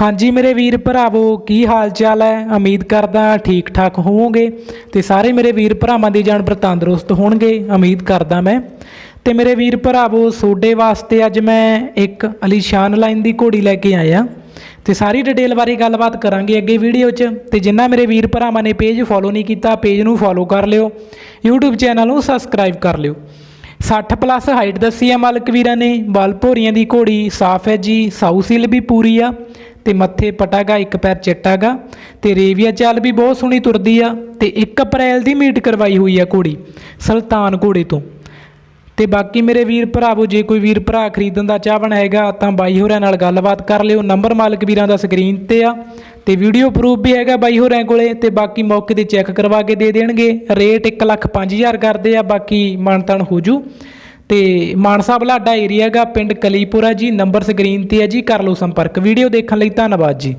ਹਾਂਜੀ ਮੇਰੇ ਵੀਰ ਭਰਾਵੋ, ਕੀ ਹਾਲ ਚਾਲ ਹੈ? ਉਮੀਦ ਕਰਦਾ ਠੀਕ ਠਾਕ ਹੋਵੋਗੇ ਤੇ ਸਾਰੇ ਮੇਰੇ ਵੀਰ ਭਰਾਵਾਂ ਦੀ ਜਾਨ ਤੰਦਰੁਸਤ ਹੋਣਗੇ, ਉਮੀਦ ਕਰਦਾ ਮੈਂ। ਤੇ ਮੇਰੇ ਵੀਰ ਭਰਾਵੋ ਸੋਡੇ ਵਾਸਤੇ ਅੱਜ ਮੈਂ ਇੱਕ ਅਲੀਸ਼ਾਨ ਲਾਈਨ ਦੀ ਘੋੜੀ ਲੈ ਕੇ ਆਇਆ। ਤੇ ਸਾਰੀ ਡਿਟੇਲ ਬਾਰੇ ਗੱਲਬਾਤ ਕਰਾਂਗੇ ਅੱਗੇ ਵੀਡੀਓ 'ਚ। ਤੇ ਜਿੰਨਾ ਮੇਰੇ ਵੀਰ ਭਰਾਵਾਂ ਨੇ ਪੇਜ ਫੋਲੋ ਨਹੀਂ ਕੀਤਾ, ਪੇਜ ਨੂੰ ਫੋਲੋ ਕਰ ਲਿਓ, YouTube ਚੈਨਲ ਨੂੰ ਸਬਸਕ੍ਰਾਈਬ ਕਰ ਲਿਓ। 60 ਪਲੱਸ ਹਾਈਟ ਦੱਸੀ ਆ ਮਾਲਕ ਵੀਰਾਂ ਨੇ, ਬਲ ਭੋਰੀਆਂ ਦੀ ਘੋੜੀ ਸਾਫ਼ ਹੈ ਜੀ, ਸਾਊ ਸੀਲ ਵੀ ਪੂਰੀ ਆ। ਤੇ ਮੱਥੇ ਪਟਾਗਾ, ਇੱਕ ਪੈਰ ਚਿੱਟਾਗਾ। ਤੇ ਰੇਵੀਆ ਚਾਲ ਵੀ ਬਹੁਤ ਸੋਹਣੀ ਤੁਰਦੀ ਆ ਤੇ 1 ਅਪ੍ਰੈਲ ਦੀ ਮੀਟ ਕਰਵਾਈ ਹੋਈ ਆ ਘੋੜੀ, ਸੁਲਤਾਨ ਘੋੜੇ ਤੋਂ। ਤੇ ਬਾਕੀ ਮੇਰੇ ਵੀਰ ਭਰਾਵੋ, ਜੇ ਕੋਈ ਵੀਰ ਭਰਾ ਖਰੀਦਣ ਦਾ ਚਾਹਵਣ ਹੈਗਾ, ਤਾਂ ਬਾਈ ਹੋਰਾਂ ਨਾਲ ਗੱਲਬਾਤ ਕਰ ਲਿਓ। ਨੰਬਰ ਮਾਲਕ ਵੀਰਾਂ ਦਾ ਸਕਰੀਨ ਤੇ ਆ। ਤੇ ਵੀਡੀਓ ਪ੍ਰੂਫ ਵੀ ਹੈਗਾ ਬਾਈ ਹੋਰਾਂ ਕੋਲੇ, ਤੇ ਬਾਕੀ ਮੌਕੇ ਤੇ ਚੈੱਕ ਕਰਵਾ ਕੇ ਦੇ ਦੇਣਗੇ। ਰੇਟ 1 ਲੱਖ 5000 ਕਰਦੇ ਆ, ਬਾਕੀ ਮਾਨਤਨ ਹੋ ਜੂ। ਤੇ ਮਾਨਸਾ ਬਲਾਡਾ ਏਰੀਆ ਹੈਗਾ ਪਿੰਡ ਕਲੀਪੁਰਾ ਜੀ, ਨੰਬਰ ਸਕਰੀਨ ਤੇ ਹੈ ਜੀ, ਕਰ ਲਓ ਸੰਪਰਕ। ਵੀਡੀਓ ਦੇਖਣ ਲਈ ਧੰਨਵਾਦ ਜੀ।